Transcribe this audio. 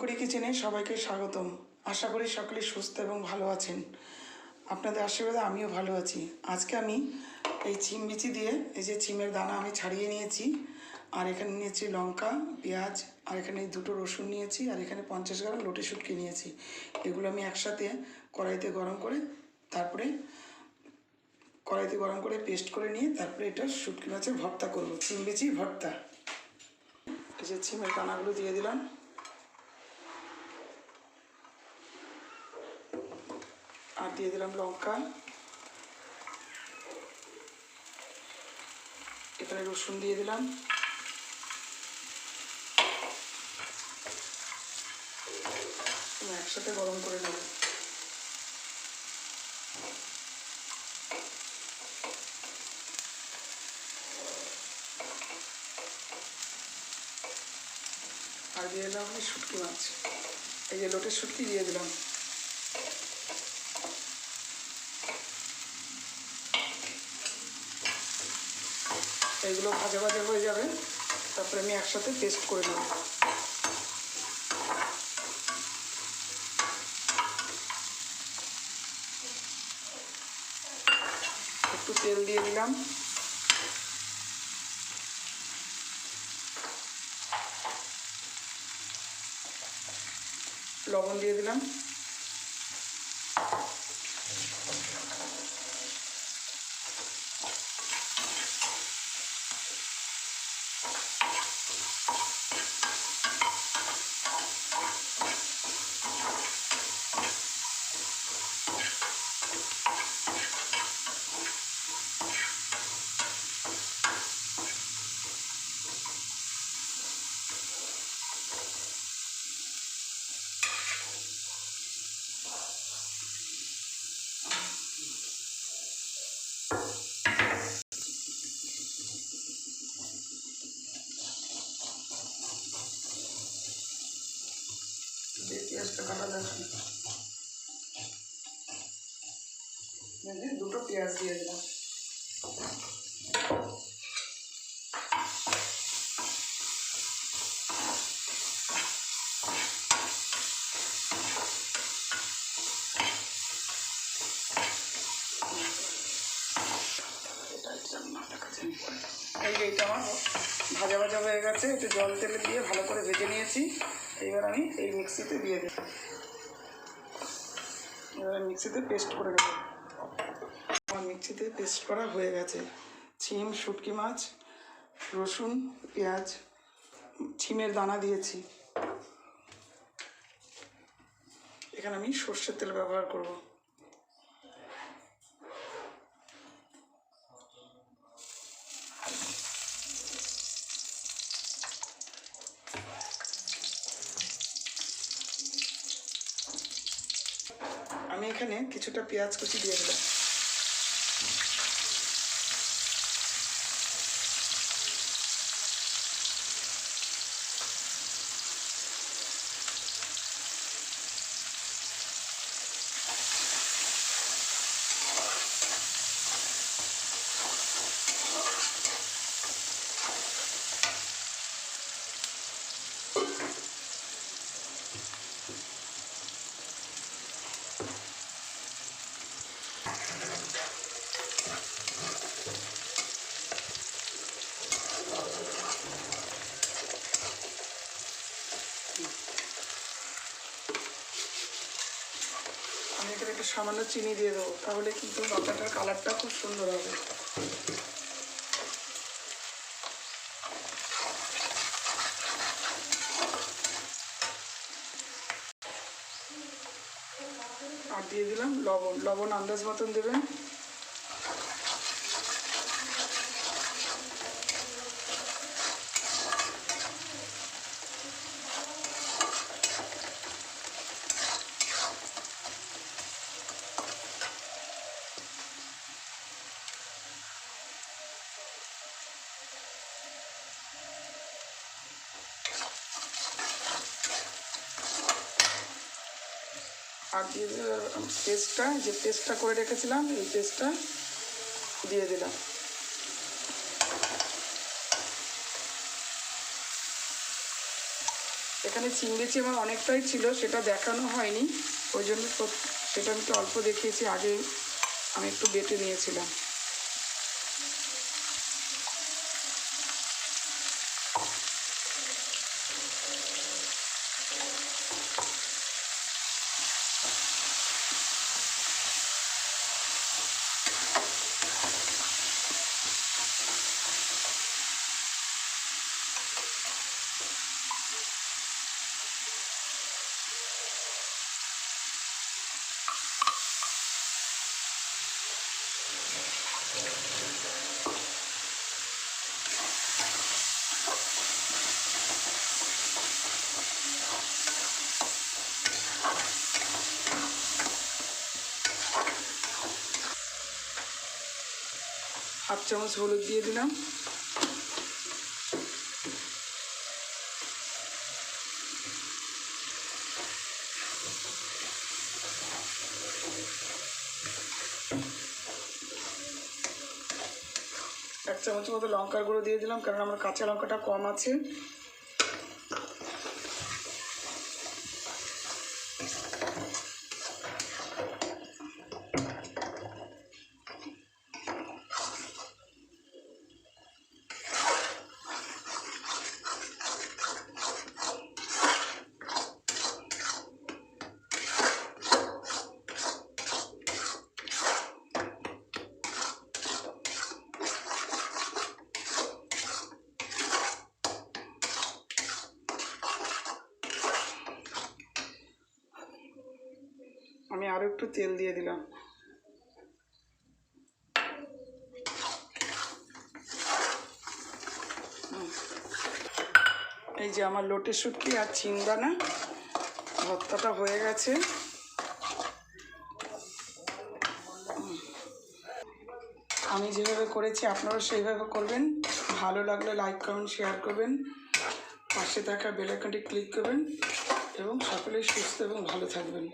কুড়ি কিচেনে সবাইকে স্বাগতম। আশা করি সকলে সুস্থ এবং ভালো আছেন। আপনাদের আশীর্বাদে আমিও ভালো আছি। আজকে আমি এই চিম বিচি দিয়ে এই যে চিমের দানা আমি ছাড়িয়ে নিয়েছি, আর এখানে নিয়েছি লঙ্কা, পেঁয়াজ, আর এখানে দুটো রসুন নিয়েছি, আর এখানে পঞ্চাশ গ্রাম লোটে শুটকি নিয়েছি। এগুলো আমি একসাথে কড়াইতে গরম করে, তারপরে কড়াইতে গরম করে পেস্ট করে নিয়ে তারপরে এটা শুটকি মাছের ভর্তা করব। চিম বিচি ভর্তা। এই যে চিমের দানাগুলো দিয়ে দিলাম আর দিয়ে দিলাম লঙ্কা। এখানে রসুন দিয়ে দিলাম। একসাথে গরম করে নেব। আর দিয়ে দিলাম শুটকি মাছ। এই যে লোটের শুটকি দিয়ে দিলাম। এগুলো ভাজা ভাজা হয়ে যাবে। তারপরে আমি একসাথে পেস্ট করে নেব। একটু তেল দিয়ে দিলাম। লবণ দিয়ে দিলাম। পেঁয়াজটা কাটা দেখুন দুটো পেঁয়াজ দিয়ে দিলাম এটা একদম না দেখা যায়। এই যে এটা আমার ভাজা ভাজা হয়ে গেছে, একটু জল তেলে দিয়ে ভালো করে ভেজে নিয়েছি। এবার আমি এই মিক্সিতে দিয়ে দেব। এবার মিক্সিতে পেস্ট করে দেবো। আমার মিক্সিতে পেস্ট করা হয়ে গেছে। ছিম, শুটকি মাছ, রসুন, পেঁয়াজ, ছিমের দানা দিয়েছি। এখানে আমি সর্ষের তেল ব্যবহার করব। আমি এখানে কিছুটা পেঁয়াজ কুচি দিয়ে দিলাম। সামান্য চিনি দিয়ে দেবো, তাহলে কিন্তু লঙ্কাটার কালারটা খুব সুন্দর হবে। আর দিয়ে দিলাম লবণ লবণ আন্দাজ মতন দেবেন। আর পেস্টটা যে পেস্টটা করে রেখেছিলাম, এই পেস্টটা দিয়ে দিলাম। এখানে চিংড়িচি আমার অনেকটাই ছিল, সেটা দেখানো হয়নি। ওই জন্য সেটা আমি একটু অল্প দেখিয়েছি আগে আমি একটু বেটে নিয়েছিলাম। চামচ হলুদ দিয়ে দিলাম। এক চামচ মতো লঙ্কার গুঁড়ো দিয়ে দিলাম, কারণ আমার কাঁচা লঙ্কাটা কম আছে। আমি আরও একটু তেল দিয়ে দিলাম। এই যে আমার লোটে শুটকি আর চিংড়ানা, ভর্তাটা হয়ে গেছে। আমি যেভাবে করেছি আপনারা সেইভাবে করবেন। ভালো লাগলে লাইক, কমেন্ট, শেয়ার করবেন। পাশে থাকা বেল আইকনটি ক্লিক করবেন এবং সকলেই সুস্থ এবং ভালো থাকবেন।